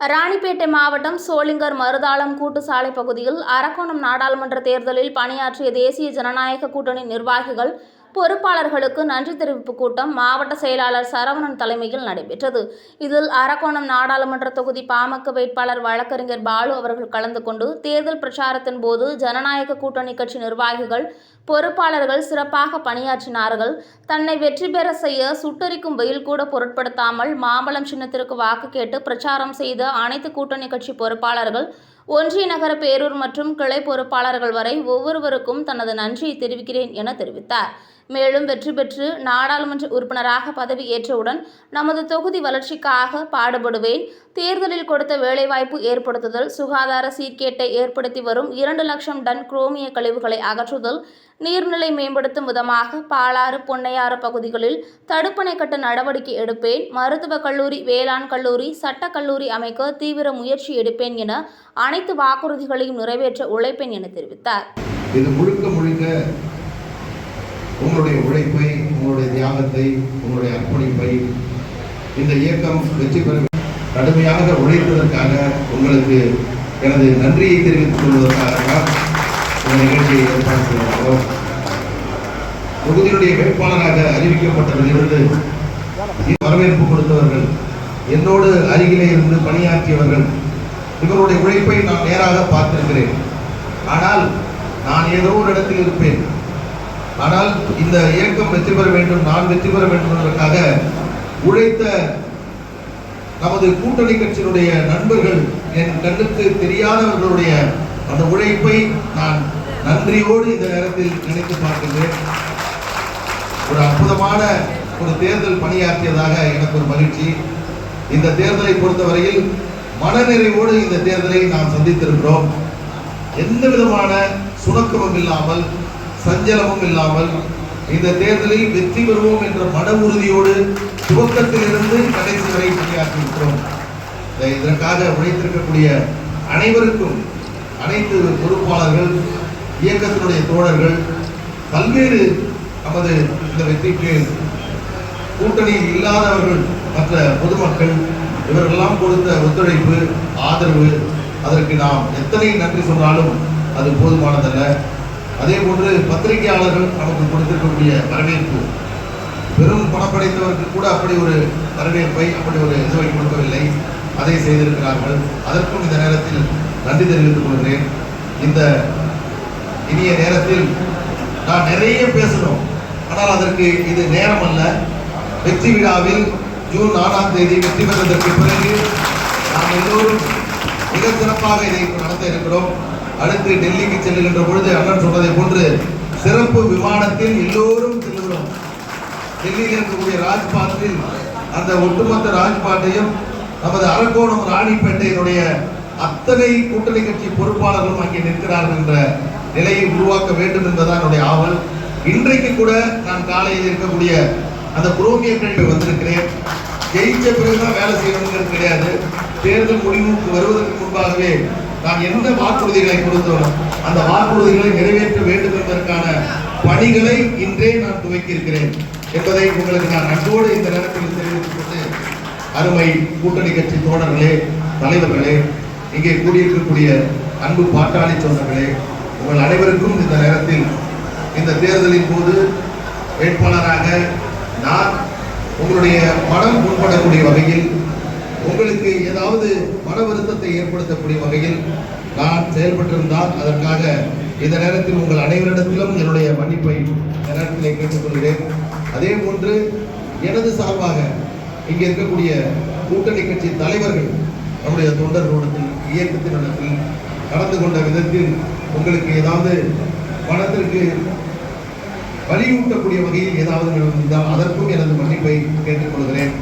ராணிப்பேட்டை மாவட்டம் சோளிங்கர் மருதாளம் கூட்டு சாலை பகுதியில் அரக்கோணம் நாடாளுமன்ற தேர்தலில் பணியாற்றிய தேசிய ஜனநாயக கூட்டணி நிர்வாகிகள் பொறுப்பாளர்களுக்கு நன்றி தெரிவிப்பு கூட்டம் மாவட்ட செயலாளர் சரவணன் தலைமையில் நடைபெற்றது. இதில் அரக்கோணம் நாடாளுமன்ற தொகுதி பாமக வேட்பாளர் வழக்கறிஞர் பாலு அவர்கள் கலந்து கொண்டு தேர்தல் பிரச்சாரத்தின் போது ஜனநாயக கூட்டணி கட்சி நிர்வாகிகள் பொறுப்பாளர்கள் சிறப்பாக பணியாற்றினார்கள். தன்னை வெற்றி பெற செய்ய சுட்டரிக்கும் வெயில் கூட பொருட்படுத்தாமல் மாம்பழம் சின்னத்திற்கு வாக்கு கேட்டு பிரச்சாரம் செய்த அனைத்து கூட்டணி கட்சி பொறுப்பாளர்கள் ஒன்றிய நகர பேரூர் மற்றும் கிளை பொறுப்பாளர்கள் வரை ஒவ்வொருவருக்கும் தனது நன்றியை தெரிவிக்கிறேன் என தெரிவித்தார். மேலும் வெற்றி பெற்று நாடாளுமன்ற உறுப்பினராக பதவி ஏற்றவுடன் நமது தொகுதி வளர்ச்சிக்காக பாடுபடுவேன். தேர்தலில் கொடுத்த வேலைவாய்ப்பு ஏற்படுத்துதல் சுகாதார சீர்கேட்டை ஏற்படுத்தி வரும் இரண்டு லட்சம் டன் குரோமிய கழிவுகளை அகற்றுதல் நீர்நிலை மேம்படுத்தும் விதமாக பாலாறு பொன்னையாறு பகுதிகளில் தடுப்பணை கட்ட நடவடிக்கை எடுப்பேன். மருத்துவக் கல்லூரி வேளாண் கல்லூரி சட்டக் கல்லூரி அமைக்க தீவிர முயற்சி எடுப்பேன் என அனைத்து வாக்குறுதிகளையும் நிறைவேற்ற உழைப்பேன் என தெரிவித்தார். இது முழுக்க முழுக்க உங்களுடைய உழைப்பை உங்களுடைய தியாகத்தை உங்களுடைய அர்ப்பணிப்பை இந்த இயக்கம் வெற்றி பெற கடுமையாக உழைத்ததற்காக உங்களுக்கு எனது நன்றியை தெரிவித்துக் கொள்வதற்காக இந்த நிகழ்ச்சியை ஏற்பாடு செய்கிறோம் தொகுதியினுடைய வேட்பாளராக அறிவிக்கப்பட்டதிலிருந்து வரவேற்பு கொடுத்தவர்கள் என்னோடு அருகிலே இருந்து பணியாற்றியவர்கள் இவருடைய உழைப்பை நான் நேராக பார்த்திருக்கிறேன். ஆனால் நான் ஏதோ ஒரு இடத்தில் இருப்பேன். ஆனால் இந்த இயக்கம் வெற்றி பெற வேண்டும் நான் வெற்றி பெற வேண்டும் என்பதற்காக உழைத்த நமது கூட்டணி கட்சியினுடைய நண்பர்கள் என் கண்ணுக்கு தெரியாதவர்களுடைய அந்த உழைப்பை நான் நன்றியோடு இந்த நேரத்தில் நினைத்து பார்க்கின்றேன். ஒரு அற்புதமான ஒரு தேர்தல் பணியாற்றியதாக எனக்கு ஒரு மகிழ்ச்சி. இந்த தேர்தலை பொறுத்தவரையில் மனநிறைவோடு இந்த தேர்தலை நாம் சந்தித்திருக்கிறோம். எந்த விதமான சுணக்கமும் இல்லாமல் சஞ்சலமும் இல்லாமல் இந்த தேர்தலில் வெற்றி பெறுவோம் என்ற மன உறுதியோடு துவக்கத்திலிருந்து கடைசி வரை பணியாற்றியிருக்கிறோம். இதற்காக உழைத்திருக்கக்கூடிய அனைவருக்கும் அனைத்து பொறுப்பாளர்கள் இயக்கத்தினுடைய தோழர்கள் பல்வேறு நமது இந்த வெற்றிக்கு கூட்டணியில் இல்லாதவர்கள் மற்ற பொதுமக்கள் இவர்களெல்லாம் கொடுத்த ஒத்துழைப்பு ஆதரவு அதற்கு நாம் எத்தனை நன்றி சொன்னாலும் அது போதுமானதல்ல. அதே போன்று பத்திரிகையாளர்கள் நமக்கு கொடுத்திருக்கக்கூடிய வரவேற்பு. பெரும் பணப்படைத்தவருக்கு கூட அப்படி ஒரு வரவேற்பை அப்படி ஒரு இதுவை கொடுக்கவில்லை. அதை செய்திருக்கிறார்கள். அதற்கும் இந்த நேரத்தில் நன்றி தெரிவித்துக் கொள்கிறேன். இந்த இனிய நேரத்தில் நான் நிறைய பேசணும் ஆனால் அதற்கு இது நேரம் அல்ல வெற்றி விழாவில் ஜூன் நாலாம் தேதி வெற்றி பெற்றதற்கு பிறகு நாம் எல்லோரும் மிக சிறப்பாக இதை நடத்த இருக்கிறோம். அடுத்து டெல்லிக்கு செல்லுகின்ற பொழுது அண்ணன் சொன்னதை போன்று சிறப்பு விமானத்தில் எல்லோரும் செல்லுகிறோம். டெல்லியில் இருக்கக்கூடிய ராஜ்பாத்தில் அந்த ஒட்டுமொத்த ராஜ்பாட்டையும் நமது அரக்கோணம் ராணிப்பேட்டையினுடைய அத்தனை கூட்டணி கட்சி பொறுப்பாளர்களும் அங்கே நிற்கிறார்கள் என்ற நிலையை உருவாக்க வேண்டும் என்பதுதான் என்னுடைய ஆவல். இன்றைக்கு கூட நான் காலையில் இருக்கக்கூடிய அந்த புரோமிய கழிவு வந்திருக்கிறேன். ஜெயிச்ச பிறகுதான் வேலை செய்யணுங்கிறது கிடையாது. தேர்தல் முடிவுக்கு வருவதற்கு முன்பாகவே நான் எந்த வாக்குறுதிகளை கொடுத்தோம் அந்த வாக்குறுதிகளை நிறைவேற்ற வேண்டும் என்பதற்கான பணிகளை இன்றே நான் துவக்கியிருக்கிறேன் என்பதை உங்களுக்கு நான் அன்போடு இந்த நேரத்தில் தெரிவித்துக் கொண்டு அருமை கூட்டணி கட்சி தோழர்களே தலைவர்களே இங்கே கூடியிருக்கக்கூடிய அன்பு பாட்டாளி சொந்தங்களே உங்கள் அனைவருக்கும் இந்த நேரத்தில் இந்த தேர்தலின் போது வேட்பாளராக நான் உங்களுடைய மனம் முன்படக்கூடிய வகையில் உங்களுக்கு ஏதாவது மன வருத்தத்தை ஏற்படுத்தக்கூடிய வகையில் நான் செயல்பட்டிருந்தால் அதற்காக இந்த நேரத்தில் உங்கள் அனைவரிடத்திலும் என்னுடைய மன்னிப்பை இந்த நேரத்தில் கேட்டுக்கொள்கிறேன். அதே போன்று எனது சார்பாக இங்கே இருக்கக்கூடிய கூட்டணி கட்சி தலைவர்கள் நம்முடைய தொண்டர்களுடன் இயக்கத்தின் இடத்தில் நடந்து கொண்ட விதத்தில் உங்களுக்கு ஏதாவது பணத்திற்கு வலியூட்டக்கூடிய வகையில் ஏதாவது நடந்திருந்தால் அதற்கும் எனது மன்னிப்பை கேட்டுக்கொள்கிறேன்.